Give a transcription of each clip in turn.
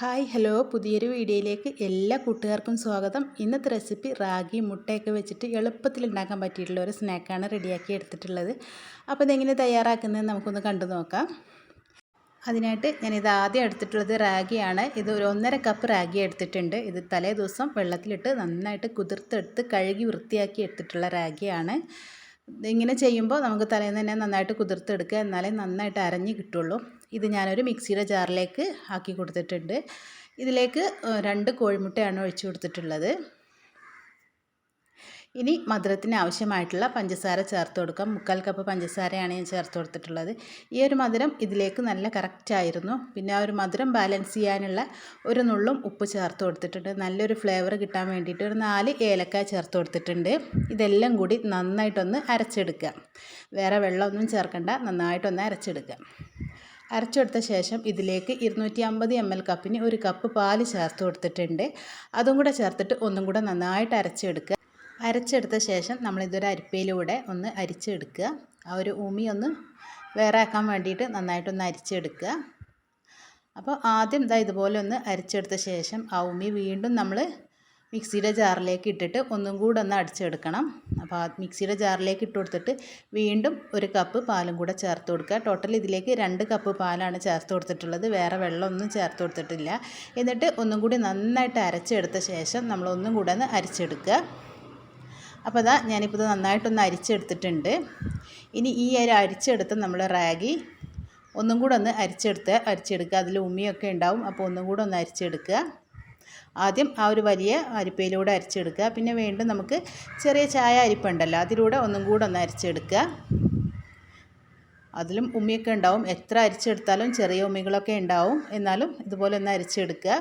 Hi hello. പുതിയൊരു വീഡിയോയിലേക്ക് എല്ലാ കൂട്ടുകാർക്കും സ്വാഗതം. ഇന്നത്തെ റെസിപ്പി റാഗി മുട്ടയൊക്കെ വെച്ചിട്ട് എളുപ്പത്തിൽ ഉണ്ടാക്കാൻ പറ്റിയിട്ടുള്ള ഒരു സ്നാക്കാണ് റെഡിയാക്കി എടുത്തിട്ടുള്ളത്. അപ്പോൾ ഇതെങ്ങനെ തയ്യാറാക്കുന്നത് നമുക്കൊന്ന് കണ്ടു നോക്കാം. അതിനായിട്ട് ഞാനിത് ആദ്യം എടുത്തിട്ടുള്ളത് റാഗിയാണ്. ഇത് ഒരു ഒന്നര കപ്പ് റാഗി എടുത്തിട്ടുണ്ട്. ഇത് തലേ ദിവസം വെള്ളത്തിലിട്ട് നന്നായിട്ട് കുതിർത്തെടുത്ത് കഴുകി വൃത്തിയാക്കി എടുത്തിട്ടുള്ള റാഗിയാണ്. ഇങ്ങനെ ചെയ്യുമ്പോൾ നമുക്ക് തലേന്ന് തന്നെ നന്നായിട്ട് കുതിർത്തെടുക്കുക. എന്നാലേ നന്നായിട്ട് അരഞ്ഞ് കിട്ടുള്ളൂ. ഇത് ഞാനൊരു മിക്സിയുടെ ജാറിലേക്ക് ആക്കി കൊടുത്തിട്ടുണ്ട്. ഇതിലേക്ക് രണ്ട് കോഴിമുട്ടയാണ് ഒഴിച്ച് കൊടുത്തിട്ടുള്ളത്. ഇനി മധുരത്തിന് ആവശ്യമായിട്ടുള്ള പഞ്ചസാര ചേർത്ത് കൊടുക്കാം. മുക്കാൽ കപ്പ് പഞ്ചസാരയാണ് ഞാൻ ചേർത്ത് കൊടുത്തിട്ടുള്ളത്. ഈ ഒരു മധുരം ഇതിലേക്ക് നല്ല കറക്റ്റായിരുന്നു പിന്നെ ആ ഒരു മധുരം ബാലൻസ് ചെയ്യാനുള്ള ഒരു നുള്ളും ഉപ്പ് ചേർത്ത് കൊടുത്തിട്ടുണ്ട്. നല്ലൊരു ഫ്ലേവർ കിട്ടാൻ വേണ്ടിയിട്ട് ഒരു നാല് ഏലക്ക ചേർത്ത് കൊടുത്തിട്ടുണ്ട്. ഇതെല്ലാം കൂടി നന്നായിട്ടൊന്ന് അരച്ചെടുക്കുക. വേറെ വെള്ളമൊന്നും ചേർക്കണ്ട. നന്നായിട്ടൊന്ന് അരച്ചെടുക്കുക. അരച്ചെടുത്ത ശേഷം ഇതിലേക്ക് ഇരുന്നൂറ്റി അമ്പത് എം എൽ കപ്പിന് ഒരു കപ്പ് പാൽ ചേർത്ത് കൊടുത്തിട്ടുണ്ട്. അതും കൂടെ ചേർത്തിട്ട് ഒന്നും കൂടെ നന്നായിട്ട് അരച്ചെടുക്കുക. അരച്ചെടുത്ത ശേഷം നമ്മളിതൊരു അരിപ്പയിലൂടെ ഒന്ന് അരിച്ചെടുക്കുക. ആ ഒരു ഉമി ഒന്ന് വേറെ ആക്കാൻ വേണ്ടിയിട്ട് നന്നായിട്ടൊന്ന് അരിച്ചെടുക്കുക. അപ്പോൾ ആദ്യം ഇതാ ഇതുപോലെ ഒന്ന് അരിച്ചെടുത്ത ശേഷം ആ ഉമി വീണ്ടും നമ്മൾ മിക്സിയുടെ ജാറിലേക്ക് ഇട്ടിട്ട് ഒന്നും കൂടെ ഒന്ന് അടിച്ചെടുക്കണം. അപ്പോൾ ആ മിക്സിയുടെ ജാറിലേക്ക് ഇട്ട് കൊടുത്തിട്ട് വീണ്ടും ഒരു കപ്പ് പാലും കൂടെ ചേർത്ത് കൊടുക്കുക. ടോട്ടൽ ഇതിലേക്ക് രണ്ട് കപ്പ് പാലാണ് ചേർത്ത് കൊടുത്തിട്ടുള്ളത്. വേറെ വെള്ളമൊന്നും ചേർത്ത് കൊടുത്തിട്ടില്ല. എന്നിട്ട് ഒന്നും കൂടി നന്നായിട്ട് അരച്ചെടുത്ത ശേഷം നമ്മൾ ഒന്നും കൂടെ ഒന്ന് അരിച്ചെടുക്കുക. അപ്പോൾ അതാ ഞാനിപ്പോൾ ഇത് നന്നായിട്ടൊന്ന് അരിച്ചെടുത്തിട്ടുണ്ട്. ഇനി ഈ അരി അരിച്ചെടുത്ത് നമ്മൾ റാഗി ഒന്നും കൂടെ ഒന്ന് അരിച്ചെടുത്ത് അരിച്ചെടുക്കുക. അതിൽ ഉമ്മിയൊക്കെ ഉണ്ടാവും അപ്പോൾ ഒന്നും കൂടെ ഒന്ന് അരിച്ചെടുക്കുക. ആദ്യം ആ ഒരു വലിയ അരിപ്പയിലൂടെ അരിച്ചെടുക്കുക. പിന്നെ വീണ്ടും നമുക്ക് ചെറിയ ചായ അരിപ്പുണ്ടല്ലോ അതിലൂടെ ഒന്നും കൂടെ ഒന്ന് അരിച്ചെടുക്കുക. അതിലും ഉമ്മിയൊക്കെ ഉണ്ടാവും. എത്ര അരിച്ചെടുത്താലും ചെറിയ ഉമ്മികളൊക്കെ ഉണ്ടാവും. എന്നാലും ഇതുപോലെ ഒന്ന് അരിച്ചെടുക്കുക.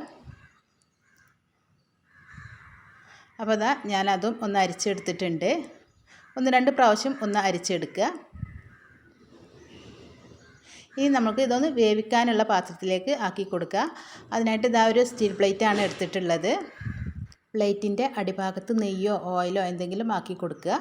അപ്പോൾ അതാ ഞാനതും ഒന്ന് അരിച്ചെടുത്തിട്ടുണ്ട്. ഒന്ന് രണ്ട് പ്രാവശ്യം ഒന്ന് അരിച്ചെടുക്കുക. ഇനി നമുക്ക് ഇതൊന്ന് വേവിക്കാനുള്ള പാത്രത്തിലേക്ക് ആക്കി കൊടുക്കുക. അതിനായിട്ട് ഇതാ ഒരു സ്റ്റീൽ പ്ലേറ്റാണ് എടുത്തിട്ടുള്ളത്. പ്ലേറ്റിന്റെ അടിഭാഗത്ത് നെയ്യോ ഓയിലോ എന്തെങ്കിലും ആക്കി കൊടുക്കുക.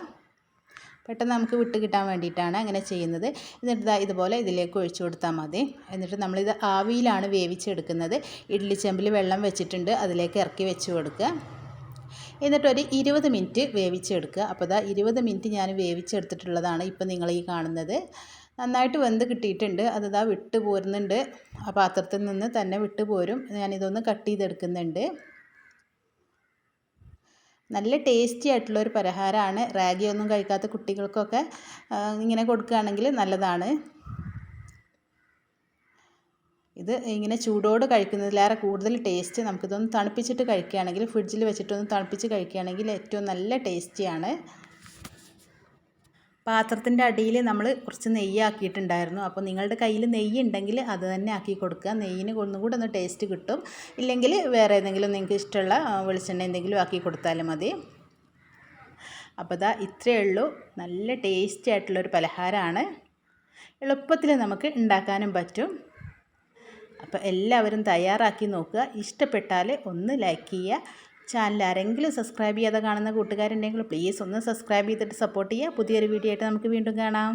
പെട്ടെന്ന് നമുക്ക് വിട്ട് കിട്ടാൻ വേണ്ടിയിട്ടാണ് അങ്ങനെ ചെയ്യുന്നത്. എന്നിട്ട് ഇതുപോലെ ഇതിലേക്ക് ഒഴിച്ചു കൊടുത്താൽ മതി. എന്നിട്ട് നമ്മളിത് ആവിയിലാണ് വേവിച്ചെടുക്കുന്നത്. ഇഡ്ഡലി ചെമ്പിൽ വെള്ളം വെച്ചിട്ടുണ്ട്. അതിലേക്ക് ഇറക്കി വെച്ച് കൊടുക്കുക. എന്നിട്ടൊരു ഇരുപത് മിനിറ്റ് വേവിച്ചെടുക്കുക. അപ്പോൾ ഇതാ ഇരുപത് മിനിറ്റ് ഞാൻ വേവിച്ചെടുത്തിട്ടുള്ളതാണ് ഇപ്പോൾ നിങ്ങൾ ഈ കാണുന്നത്. നന്നായിട്ട് വെന്ത് കിട്ടിയിട്ടുണ്ട്. അത് ഇതാ വിട്ട് പോരുന്നുണ്ട്. ആ പാത്രത്തിൽ നിന്ന് തന്നെ വിട്ട് പോരും. ഞാനിതൊന്ന് കട്ട് ചെയ്തെടുക്കുന്നുണ്ട്. നല്ല ടേസ്റ്റി ആയിട്ടുള്ള ഒരു പലഹാരമാണ്. റാഗി ഒന്നും കഴിക്കാത്ത കുട്ടികൾക്കൊക്കെ ഇങ്ങനെ കൊടുക്കുകയാണെങ്കിൽ നല്ലതാണ്. ഇത് ഇങ്ങനെ ചൂടോട് കഴിക്കുന്നതിലേറെ കൂടുതൽ ടേസ്റ്റ് നമുക്കിതൊന്ന് തണുപ്പിച്ചിട്ട് കഴിക്കുകയാണെങ്കിൽ ഫ്രിഡ്ജിൽ വെച്ചിട്ടൊന്ന് തണുപ്പിച്ച് കഴിക്കുകയാണെങ്കിൽ ഏറ്റവും നല്ല ടേസ്റ്റിയാണ് പാത്രത്തിന്റെ അടിയിൽ നമ്മൾ കുറച്ച് നെയ്യ് ആക്കിയിട്ടുണ്ടായിരുന്നു. അപ്പോൾ നിങ്ങളുടെ കയ്യിൽ നെയ്യ് ഉണ്ടെങ്കിൽ അത് തന്നെ ആക്കി കൊടുക്കുക. നെയ്യിന് ഒന്നുകൂടെ ഒന്ന് ടേസ്റ്റ് കിട്ടും. ഇല്ലെങ്കിൽ വേറെ ഏതെങ്കിലും നിങ്ങൾക്ക് ഇഷ്ടമുള്ള വെളിച്ചെണ്ണ എന്തെങ്കിലും ആക്കി കൊടുത്താലും മതി. അപ്പോൾ ഇതാ ഇത്രയേ ഉള്ളൂ. നല്ല ടേസ്റ്റി ആയിട്ടുള്ളൊരു പലഹാരമാണ്. എളുപ്പത്തിൽ നമുക്ക് ഉണ്ടാക്കാനും പറ്റും. അപ്പോൾ എല്ലാവരും തയ്യാറാക്കി നോക്കുക. ഇഷ്ടപ്പെട്ടാൽ ഒന്ന് ലൈക്ക് ചെയ്യുക. ചാനൽ ആരെങ്കിലും സബ്സ്ക്രൈബ് ചെയ്യാതെ കാണുന്ന കൂട്ടുകാരുണ്ടെങ്കിൽ പ്ലീസ് ഒന്ന് സബ്സ്ക്രൈബ് ചെയ്തിട്ട് സപ്പോർട്ട് ചെയ്യുക. പുതിയൊരു വീഡിയോ ആയിട്ട് നമുക്ക് വീണ്ടും കാണാം.